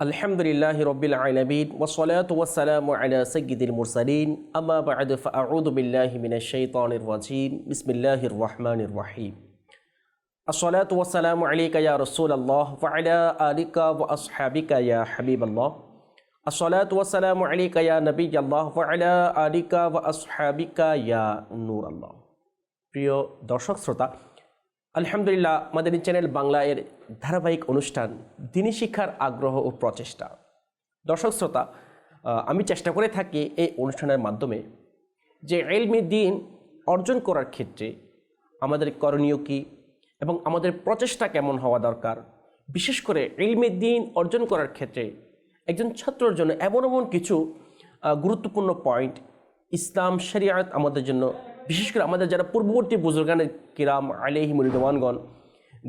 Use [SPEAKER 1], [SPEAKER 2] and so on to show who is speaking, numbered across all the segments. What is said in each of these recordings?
[SPEAKER 1] الحمد لله رب العالمين والصلاة والسلام على سيد المرسلين أما بعد فأعوذ بالله من الشيطان الرجيم بسم الله الرحمن الرحيم الصلاة والسلام عليك يا رسول الله وعلى آلك وأصحابك يا حبيب الله الصلاة والسلام عليك يا نبي الله وعلى آلك وأصحابك يا نور الله প্রিয় দর্শক শ্রোতা আলহামদুলিল্লাহ, মাদানী চ্যানেল বাংলা এর ধারাবাহিক অনুষ্ঠান দিনী শিক্ষার আগ্রহ ও প্রচেষ্টা। দর্শক শ্রোতা আমি চেষ্টা করে থাকি এই অনুষ্ঠানের মাধ্যমে যে এলমি দিন অর্জন করার ক্ষেত্রে আমাদের করণীয় কী এবং আমাদের প্রচেষ্টা কেমন হওয়া দরকার। বিশেষ করে এলমি দিন অর্জন করার ক্ষেত্রে একজন ছাত্রর জন্য এমন এমন কিছু গুরুত্বপূর্ণ পয়েন্ট ইসলাম শরিয়াত আমাদের জন্য বিশেষ করে আমাদের যারা পূর্ববর্তী বুজুর্গানের কিরাম আলিহি মুরিদওয়ানগণ,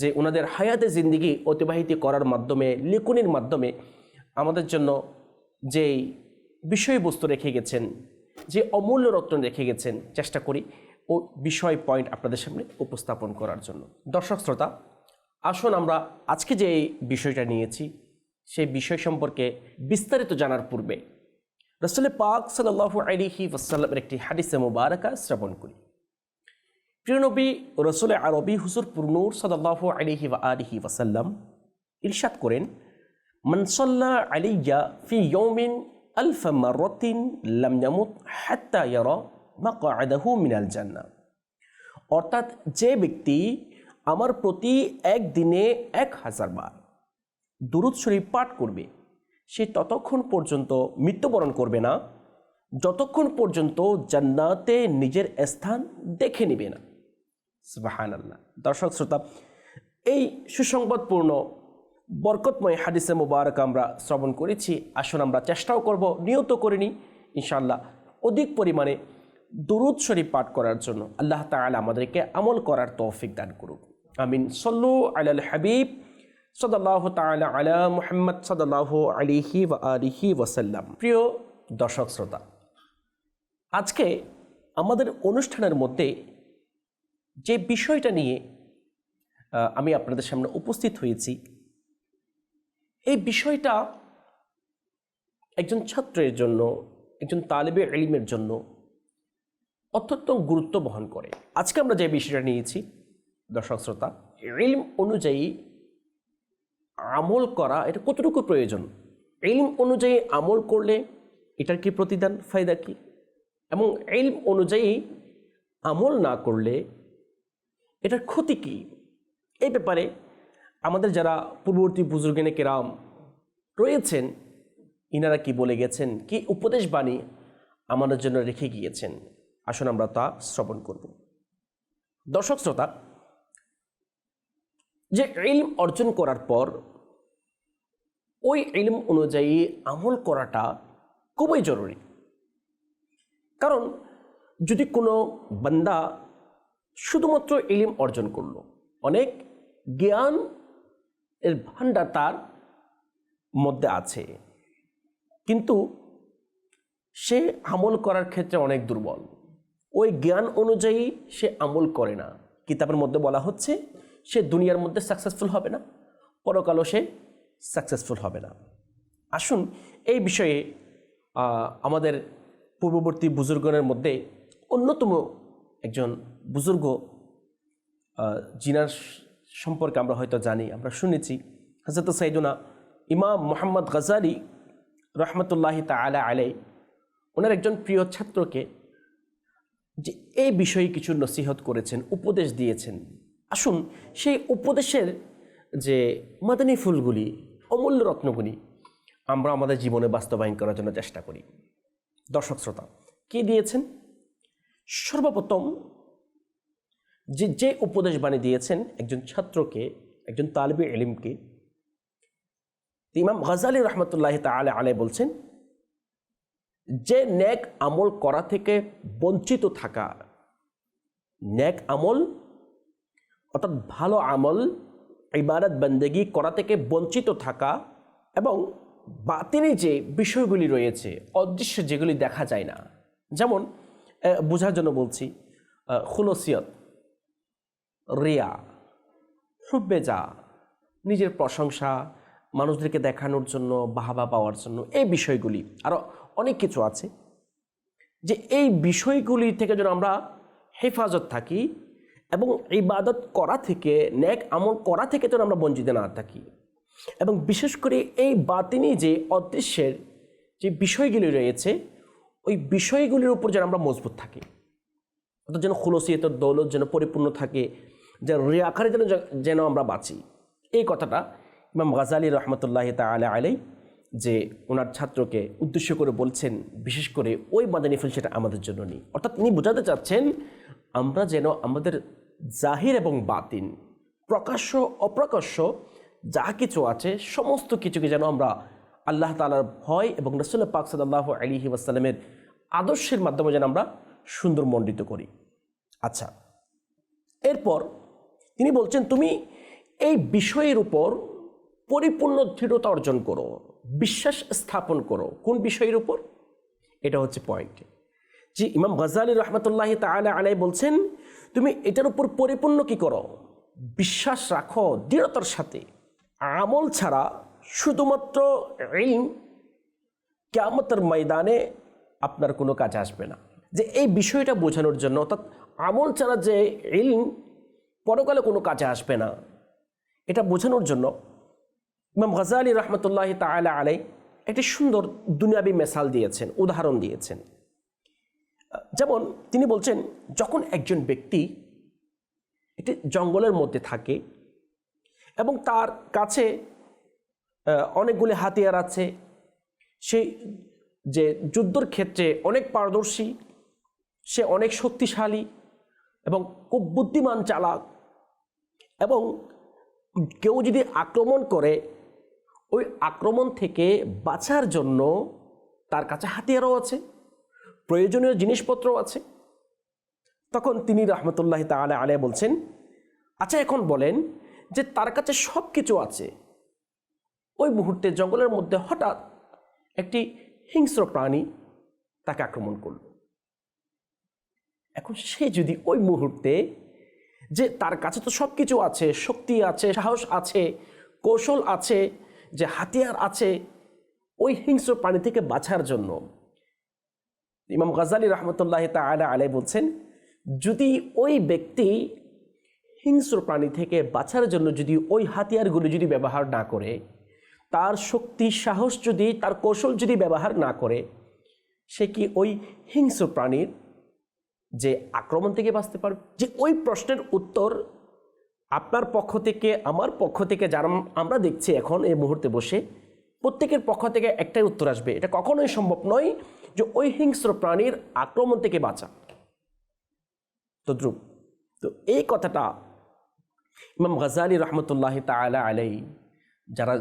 [SPEAKER 1] যে ওনাদের হায়াতে জিন্দিগি অতিবাহিত করার মাধ্যমে, লেখনির মাধ্যমে আমাদের জন্য যেই বিষয়বস্তু রেখে গেছেন, যে অমূল্য রত্ন রেখে গেছেন, চেষ্টা করি ও বিষয় পয়েন্ট আপনাদের সামনে উপস্থাপন করার জন্য। দর্শক শ্রোতা, আসুন আমরা আজকে যে বিষয়টা নিয়েছি, সেই বিষয় সম্পর্কে বিস্তারিত জানার পূর্বে রসুল পাক সাল্লাহ আলিহি ওসাল্লামের একটি হাদিসে মুবারকা শ্রবণ করি। প্রিয় নবী রসুল আরবি হুসুর পুরনুর সাল্লাহ আলিহি আলিহি ওসাল্লাম ইরশাদ করেন মনসল্লা আলিয়া ফি ইয়ৌমিন আলফ মারতিন লাম ইয়ামুত হাত্তা ইয়ারা মাকআদাহু মিনাল জান্নাহ। অর্থাৎ যে ব্যক্তি আমার প্রতি একদিনে এক হাজার বার দুরুদ শরীফ পাঠ করবে সে ততক্ষণ পর্যন্ত মৃত্যুবরণ করবে না, যতক্ষণ পর্যন্ত জান্নাতে নিজের স্থান দেখে নেবে না। সুবাহান আল্লাহ দর্শক শ্রোতা, এই সুসংবাদপূর্ণ, বরকতময় হাদিসে মুবারক আমরা শ্রবণ করেছি। আসুন আমরা চেষ্টাও করব, নিয়ত করিনি ইনশাল্লাহ অধিক পরিমাণে দুরুদ শরীফ পাঠ করার জন্য আল্লাহ তাআলা আমাদেরকে আমল করার তৌফিক দান করুক। আমিন। সল্লু আলাল হাবিব। সদাল্লাহ তাআলা আলা মুহাম্মদ সদাল্লাহ আলিহি ওয়া আলিহি ওয়াসাল্লাম। প্রিয় দর্শক শ্রোতা, আজকে আমাদের অনুষ্ঠানের মধ্যে যে বিষয়টা নিয়ে আমি আপনাদের সামনে উপস্থিত হয়েছি, এই বিষয়টা একজন ছাত্রের জন্য, একজন তালেবে এলিমের জন্য অত্যন্ত গুরুত্ব বহন করে। আজকে আমরা যে বিষয়টা নিয়েছি, দর্শক শ্রোতা এলিম অনুযায়ী আমল করা, এটা কতটুকু প্রয়োজন? এলিম অনুযায়ী আমল করলে এটার কি প্রতিদান ফায়দা কি? এবং এলিম অনুযায়ী আমল না করলে এটার ক্ষতি কি? এই ব্যাপারে আমাদের যারা পূর্ববর্তী বুজুর্গেনে কেরাম রয়েছেন, ইনারা কি বলে গেছেন, কি উপদেশ বাণী আমাদের জন্য রেখে গিয়েছেন? আসুন আমরা তা শ্রবণ করব। দর্শক শ্রোতা যে ইলম অর্জন করার পর, ওই ইলম অনুযায়ী আমল করাটা খুবই জরুরি। কারণ যদি কোনো বান্দা শুধুমাত্র ইলিম অর্জন করল, অনেক জ্ঞান এর ভাণ্ডার তার মধ্যে আছে। কিন্তু সে আমল করার ক্ষেত্রে অনেক দুর্বল। ওই জ্ঞান অনুযায়ী সে আমল করে না। কিতাবের মধ্যে বলা হচ্ছে সে দুনিয়ার মধ্যে সাকসেসফুল হবে না, পরকালও সে সাকসেসফুল হবে না। আসুন এই বিষয়ে আমাদের পূর্ববর্তী বুজুর্গনের মধ্যে অন্যতম একজন বুজুর্গ জিনার সম্পর্কে আমরা হয়তো জানি, আমরা শুনেছি। হজরত সাইদুনা ইমাম মোহাম্মদ গজালি রহমতুল্লাহি তালা আলাই ওনার একজন প্রিয় ছাত্রকে যে এই বিষয়ে কিছু নসিহত করেছেন, উপদেশ দিয়েছেন। আসুন সেই উপদেশের যে মাদানী ফুলগুলি, অমূল্য রত্নগুলি আমরা আমাদের জীবনে বাস্তবায়ন করার জন্য চেষ্টা করি। দর্শক শ্রোতা, কি দিয়েছেন? সর্বপ্রথম যে যে উপদেশ বাণী দিয়েছেন একজন ছাত্রকে, একজন তালিবে এলিমকে, ইমাম গজালি রহমতুল্লাহ তালা আলে বলছেন, যে ন্যাক আমল করা থেকে বঞ্চিত থাকা, ন্যাক আমল অর্থাৎ ভালো আমল, ইবাদত, বন্দেগি করা থেকে বঞ্চিত থাকা এবং বাতিনি যে বিষয়গুলি রয়েছে, অদৃশ্য যেগুলি দেখা যায় না। যেমন বোঝার জন্য বলছি খুলসিয়ত, রিয়া, হুব্বেজা, নিজের প্রশংসা, মানুষদেরকে দেখানোর জন্য, বাহাবা পাওয়ার জন্য, এই বিষয়গুলি। আরও অনেক কিছু আছে যে এই বিষয়গুলি থেকে যেন আমরা হেফাজত থাকি এবং ইবাদত করা থেকে, ন্যাক আমল করা থেকে যেন আমরা বঞ্চিত না থাকি। এবং বিশেষ করে এই বাতিনি যে অদৃশ্যের যে বিষয়গুলি রয়েছে, ওই বিষয়গুলির উপর যেন আমরা মজবুত থাকি। অর্থাৎ যেন খুলসিয়তের দৌলত যেন পরিপূর্ণ থাকে, যেন রিয়াকারে যেন যেন আমরা বাঁচি। এই কথাটা ইমাম গাজালি রহমতুল্লাহ তালা আলাই যে ওনার ছাত্রকে উদ্দেশ্য করে বলছেন, বিশেষ করে ওই মাদানী ফিল সেটা আমাদের জন্য নেই। অর্থাৎ তিনি বোঝাতে চাচ্ছেন, আমরা যেন আমাদের জাহির এবং বাতিন, প্রকাশ্য, অপ্রকাশ্য, যা কিছু আছে, সমস্ত কিছুকে যেন আমরা আল্লাহ তালার ভয় এবং রসুল্লাহ পাক সাল্লাহ আলিহি ওয়াসাল্লামের আদর্শের মাধ্যমে যেন আমরা সুন্দর মণ্ডিত করি। আচ্ছা এরপর তিনি বলছেন, তুমি এই বিষয়ের উপর পরিপূর্ণ দৃঢ়তা অর্জন করো, বিশ্বাস স্থাপন করো। কোন বিষয়ের উপর? এটা হচ্ছে পয়েন্ট যে ইমাম গজালি রহমতুল্লাহ তালা আলাই বলছেন, তুমি এটার উপর পরিপূর্ণ কি করো? বিশ্বাস রাখো দৃঢ়তার সাথে। আমল ছাড়া শুধুমাত্র ইলম কেয়ামতের ময়দানে আপনার কোনো কাজ আসবে না। যে এই বিষয়টা বোঝানোর জন্য, অর্থাৎ আমল ছাড়া যে ইলম পরকালে কোনো কাজে আসবে না, এটা বোঝানোর জন্য ইমাম গজালি রহমতুল্লাহ তালা আলাই একটি সুন্দর দুনিয়াবি মেসাল দিয়েছেন, উদাহরণ দিয়েছেন। যেমন তিনি বলছেন, যখন একজন ব্যক্তি একটি জঙ্গলের মধ্যে থাকে এবং তার কাছে অনেকগুলি হাতিয়ার আছে, সে যে যুদ্ধর ক্ষেত্রে অনেক পারদর্শী, সে অনেক শক্তিশালী এবং খুব বুদ্ধিমান চালাক এবং কেউ যদি আক্রমণ করে, ওই আক্রমণ থেকে বাঁচার জন্য তার কাছে হাতিয়ারও আছে। প্রয়োজনীয় জিনিসপত্রও আছে। তখন তিনি রহমতুল্লাহ তালা আলিয়া বলছেন আচ্ছা এখন বলেন যে তার কাছে সব কিছু আছে। ওই মুহূর্তে জঙ্গলের মধ্যে হঠাৎ একটি হিংস্র প্রাণী তাকে আক্রমণ করল। এখন সে যদি ওই মুহূর্তে যে তার কাছে তো সব কিছু আছে, শক্তি আছে, সাহস আছে, কৌশল আছে, যে হাতিয়ার আছে, ওই হিংস্র প্রাণী থেকে বাঁচার জন্য ইমাম গাজালি রহমতুল্লাহ তালা আলাই বলছেন, যদি ওই ব্যক্তি হিংস্র প্রাণী থেকে বাঁচার জন্য যদি ওই হাতিয়ারগুলো যদি ব্যবহার না করে, তার শক্তি, সাহস যদি, তার কৌশল যদি ব্যবহার না করে, সে কি ওই হিংস্র প্রাণীর যে আক্রমণ থেকে বাঁচতে পারবে? যে ওই প্রশ্নের উত্তর আপনার পক্ষ থেকে, আমার পক্ষ থেকে যারা আমরা দেখছি এখন এই মুহূর্তে বসে, প্রত্যেকের পক্ষ থেকে একটাই উত্তর আসবে। এটা কখনোই সম্ভব নয় যে ওই হিংস্র প্রাণীর আক্রমণ থেকে বাঁচা। তদ্রুপ তো এই কথাটা ইমাম গজালি রহমতুল্লাহ তালা আলাই যারা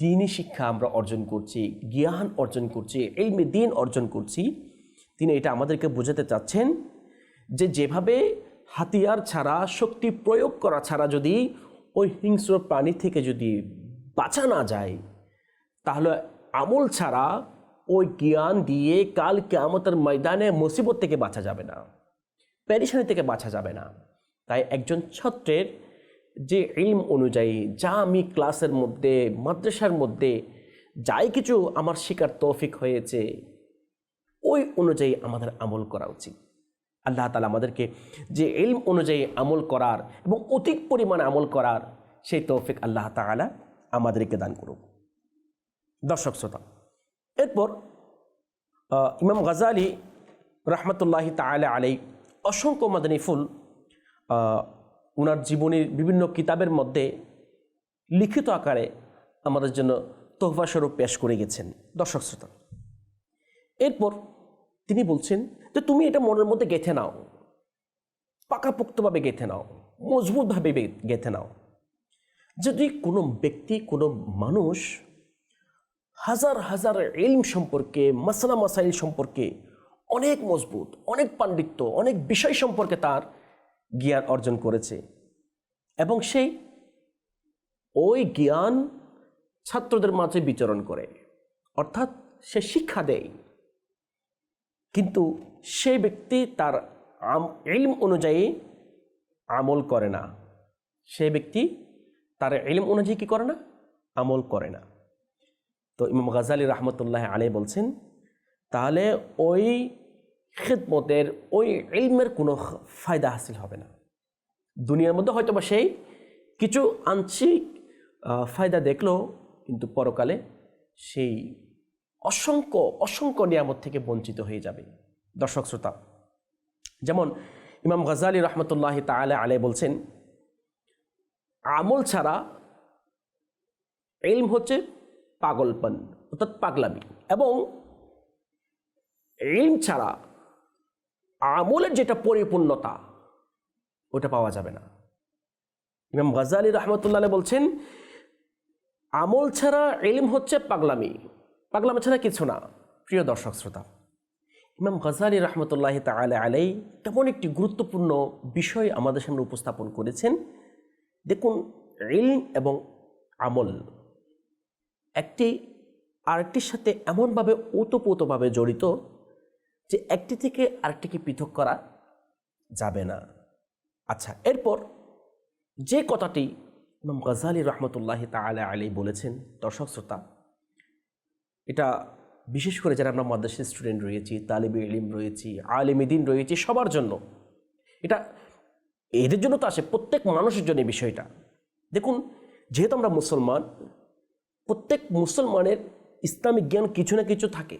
[SPEAKER 1] দিনই শিক্ষা আমরা অর্জন করছি, জ্ঞান অর্জন করছি এলমে দিন অর্জন করছি, তিনি এটা আমাদেরকে বোঝাতে চাচ্ছেন যে যেভাবে হাতিয়ার ছাড়া, শক্তি প্রয়োগ করা ছাড়া যদি ওই হিংস্র প্রাণী থেকে যদি বাঁচা না যায়, তাহলে আমল ছাড়া ওই জ্ঞান দিয়ে কাল কেয়ামতের ময়দানে মুসিবত থেকে বাঁচা যাবে না প্যারিশানি থেকে বাঁচা যাবে না। তাই একজন ছাত্রের যে ইলম অনুযায়ী, যা আমি ক্লাসের মধ্যে, মাদ্রাসার মধ্যে যাই কিছু আমার শিকার তৌফিক হয়েছে, ওই অনুযায়ী আমাদের আমল করা উচিত। আল্লাহ তালা আমাদেরকে যে ইলম অনুযায়ী আমল করার এবং অধিক পরিমাণে আমল করার সেই তৌফিক আল্লাহ তালা আমাদেরকে দান করুক। দর্শক শ্রোতা এরপর ইমাম গাজালি রহমতুল্লাহি তালা আলাই অসংখ্য মাদানী ফুল ওনার জীবনের বিভিন্ন কিতাবের মধ্যে লিখিত আকারে আমাদের জন্য তোহফা স্বরূপ পেশ করে গেছেন দর্শক শ্রোতা। এরপর তিনি বলছেন যে, তুমি এটা মনের মধ্যে গেঁথে নাও। পাকাপোক্তভাবে গেঁথে নাও। মজবুতভাবে গেঁথে নাও। যদি কোনো ব্যক্তি, কোনো মানুষ হাজার হাজার ইলম সম্পর্কে, মাসালা মাসাইল সম্পর্কে অনেক মজবুত, অনেক পাণ্ডিত্য, অনেক বিষয় সম্পর্কে তার জ্ঞান অর্জন করেছে। এবং সেই ওই জ্ঞান ছাত্রদের মাঝে বিচরণ করে। অর্থাৎ সে শিক্ষা দেয়। কিন্তু সে ব্যক্তি তার ইলম অনুযায়ী আমল করে না। সে ব্যক্তি তার ইলম অনুযায়ী কী করে না? আমল করে না। তো ইমাম গাজালি রহমতুল্লাহ আলী বলছেন, তাহলে ওই খেদমতের, ওই ইলমের কোনো ফায়দা হাসিল হবে না। দুনিয়ার মধ্যে হয়তো বা সেই কিছু আংশিক ফায়দা দেখল, কিন্তু পরকালে সেই অসংখ্য অসংখ্য নিয়ামত থেকে বঞ্চিত হয়ে যাবে। দর্শক শ্রোতা, যেমন ইমাম গজালি রহমতুল্লাহ তাআলা আলে বলছেন, আমল ছাড়া ইলম হচ্ছে পাগলপন, অর্থাৎ পাগলামি। এবং ইলম ছাড়া আমলের যেটা পরিপূর্ণতা, ওটা পাওয়া যাবে না। ইমাম গজালি রহমতুল্লাহ বলছেন, আমল ছাড়া ইলম হচ্ছে পাগলামি। পাগলামি ছাড়া কিছু না, প্রিয় দর্শক শ্রোতা। ইমাম গজালি রহমতুল্লাহ তালা আলাই তেমন একটি গুরুত্বপূর্ণ বিষয় আমাদের সামনে উপস্থাপন করেছেন। দেখুন, ইলম এবং আমল একটি, আরেকটির সাথে এমনভাবে ওতপ্রোতভাবে জড়িত যে একটি থেকে আরেকটিকে পৃথক করা যাবে না। আচ্ছা এরপর যে কথাটি ইমাম গজালি রহমতুল্লাহ তালা আলী বলেছেন, দর্শক শ্রোতা, এটা বিশেষ করে যারা আমরা মাদ্রাসা স্টুডেন্ট রয়েছি, তালিবি ইলিম রয়েছি আলিমিদিন রয়েছি, সবার জন্য এটা, এদের জন্য তো আসে, প্রত্যেক মানুষের জন্য বিষয়টা। দেখুন, যেহেতু আমরা মুসলমান প্রত্যেক মুসলমানের ইসলামিক জ্ঞান কিছু না কিছু থাকে।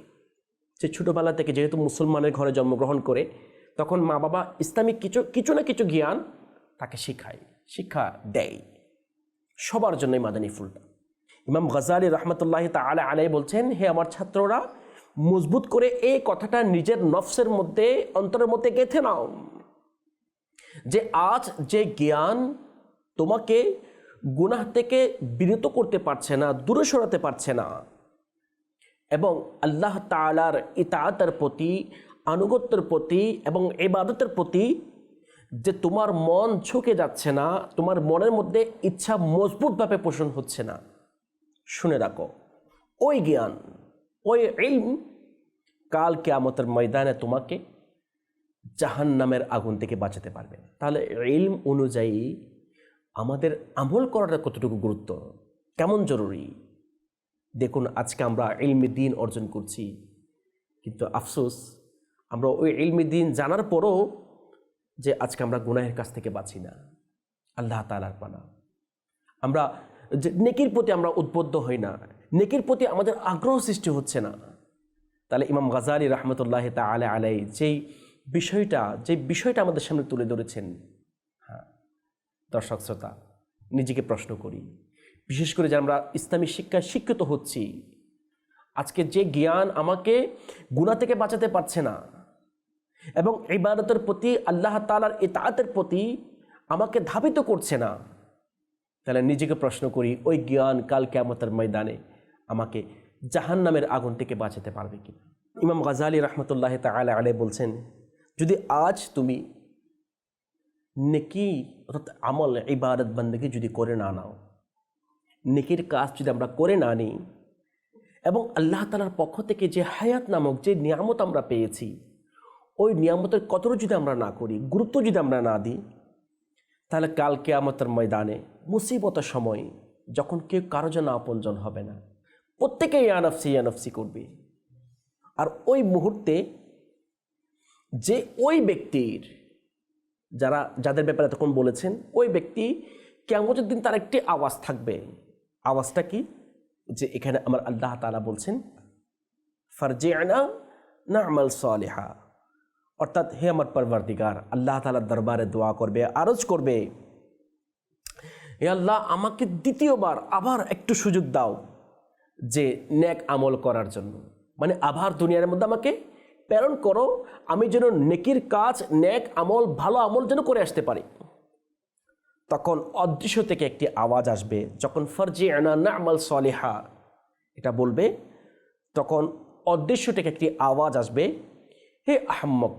[SPEAKER 1] সে ছোটোবেলা থেকে যেহেতু মুসলমানের ঘরে জন্মগ্রহণ করে, তখন মা বাবা ইসলামিক কিছু কিছু না কিছু জ্ঞান তাকে শিখায়, শিক্ষা দেয়। সবার জন্যই মাদানী ফুলটা। ইমাম গজালি রহমতুল্লাহ তালা আলাই বলছেন, হে আমার ছাত্ররা, মজবুত করে এই কথাটা নিজের নফসের মধ্যে, অন্তরের মধ্যে গেঁথে নাও। যে আজ যে জ্ঞান তোমাকে গুনাহ থেকে বিরত করতে পারছে না, দূরে সরাতে পারছে না। এবং আল্লাহ তালার ইতায়াতের প্রতি, আনুগত্যের প্রতি এবং এবাদতের প্রতি যে তোমার মন ঝুঁকে যাচ্ছে না, তোমার মনের মধ্যে ইচ্ছা মজবুতভাবে পোষণ হচ্ছে না। শুনে রাখো, ওই জ্ঞান, ওই ইলম কাল কেয়ামতের ময়দানে তোমাকে জাহান নামের আগুন থেকে বাঁচাতে পারবে। তাহলে ইলম অনুযায়ী আমাদের আমল করাটা কতটুকু গুরুত্ব? কেমন জরুরি? দেখুন, আজকে আমরা ইলমি দিন অর্জন করছি। কিন্তু আফসোস, আমরা ওই ইলমি দিন জানার পরও যে আজকে আমরা গুনাহের কাছ থেকে বাঁচি না। আল্লাহ তালার পানা। আমরা যে নেকির প্রতি আমরা উদ্বুদ্ধ হই না, নেকির প্রতি আমাদের আগ্রহ সৃষ্টি হচ্ছে না। তাহলে ইমাম গাজালি রহমতুল্লাহ তালা আলাই যেই বিষয়টা যে বিষয়টা আমাদের সামনে তুলে ধরেছেন দর্শক শ্রোতা, নিজেকে প্রশ্ন করি। বিশেষ করে যে আমরা ইসলামী শিক্ষায় শিক্ষিত হচ্ছি, আজকে যে জ্ঞান আমাকে গুণা থেকে বাঁচাতে পারছে না এবং ইবাদতের প্রতি, আল্লাহ তালার ইতায়াতের প্রতি আমাকে ধাবিত করছে না, তাহলে নিজেকে প্রশ্ন করি, ওই জ্ঞান কাল কেমতের ময়দানে আমাকে জাহান নামের আগুন থেকে বাঁচাতে পারবে কি ইমাম গাজালি রহমতুল্লাহ তালা আলে বলছেন, যদি আজ তুমি নেকি অর্থাৎ আমল, ইবাদত বন্দী যদি করে না নাও, নেকির কাজ যদি আমরা করে না নিই, এবং আল্লাহ তালার পক্ষ থেকে যে হায়াত নামক যে নিয়ামত আমরা পেয়েছি, ওই নিয়ামতের কতটা যদি আমরা না করি, গুরুত্ব যদি আমরা না দিই, তাহলে কালকে কেয়ামতের ময়দানে, মুসিবতের সময় যখন কেউ কারও যেন আপনজন হবে না, প্রত্যেকেই ইয়ানফসি ইয়ানফসি করবে। আর ওই মুহূর্তে যে ওই ব্যক্তির যারা, যাদের ব্যাপারে তখন বলেছেন, ওই ব্যক্তি কেমতের দিন তার একটি আওয়াজ থাকবে। আওয়াজটা কি? যে এখানে আমার আল্লাহ তালা বলছেন ফারজে আনা না আমাল সালেহা। অর্থাৎ, হে আমার পরবর্দিগার আল্লাহ তালার দরবারে দোয়া করবে, আরজ করবে। হে আল্লাহ, আমাকে দ্বিতীয়বার আবার একটু সুযোগ দাও যে ন্যাক আমল করার জন্য। মানে আবার দুনিয়ার মধ্যে আমাকে প্রেরণ করো, আমি যেন নেকির কাজ, নেক আমল, ভালো আমল যেন করে আসতে পারি। তখন অদৃশ্য থেকে একটি আওয়াজ আসবে, যখন ফরজি আনা না আমল সলেহা। এটা বলবে, তখন অদৃশ্য থেকে একটি আওয়াজ আসবে, হে আহম্মক,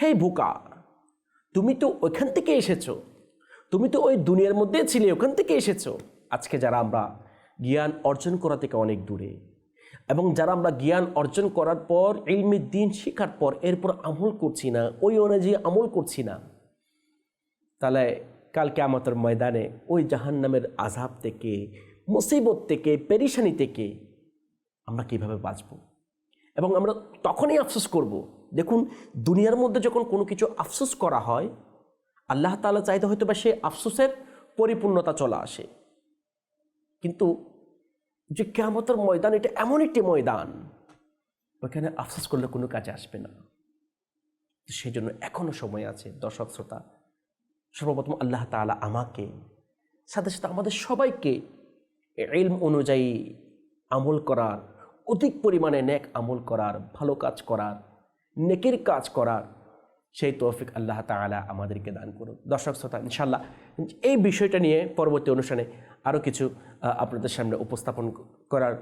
[SPEAKER 1] হে ভুকা তুমি তো ওইখান থেকে এসেছ, তুমি তো ওই দুনিয়ার মধ্যে ছিলে, ওখান থেকে এসেছ। আজকে যারা আমরা জ্ঞান অর্জন করা থেকে অনেক দূরে এবং যারা আমরা জ্ঞান অর্জন করার পর, ইলমি দিন শেখার পর, এরপর আমল করছি না, ওই অনুযায়ী আমল করছি না, তাহলে কালকে আমাদের ময়দানে ওই জাহান্নামের আজাব থেকে, মুসিবত থেকে, পেরিশানি থেকে আমরা কীভাবে বাঁচব? এবং আমরা তখনই আফসোস করব। দেখুন, দুনিয়ার মধ্যে যখন কোনো কিছু আফসোস করা হয়, আল্লাহ তাআলা চাইতে হয়তো বা সে আফসোসের পরিপূর্ণতা চলে আসে। কিন্তু যে কেমতের ময়দান, এটা এমন একটি ময়দান, ওখানে আফসোস করলে কোনো কাজে আসবে না। সেই জন্য এখনও সময় আছে, দর্শক শ্রোতা, সর্বপ্রথম আল্লাহ তাআলা আমাকে, সাথে সাথে আমাদের সবাইকে ইলম অনুযায়ী আমল করার, অধিক পরিমাণে নেক আমল করার, ভালো কাজ করার, নেকের কাজ করার সেই তৌফিক আল্লাহ তালা আমাদেরকে দান করুন। দর্শক শ্রোতা ইনশাল্লাহ এই বিষয়টা নিয়ে পরবর্তী অনুষ্ঠানে আরও কিছু আপনাদের সামনে উপস্থাপন করার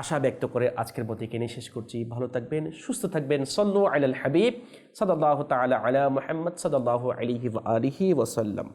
[SPEAKER 1] আশা ব্যক্ত করে আজকের মতো এখানে শেষ করছি। ভালো থাকবেন, সুস্থ থাকবেন। সল্লু আলাল হাবিব, সদাল্লাহ তালা আলা মোহাম্মদ, সদাল্লাহ আলিহি আলিহি ওয়াসাল্লাম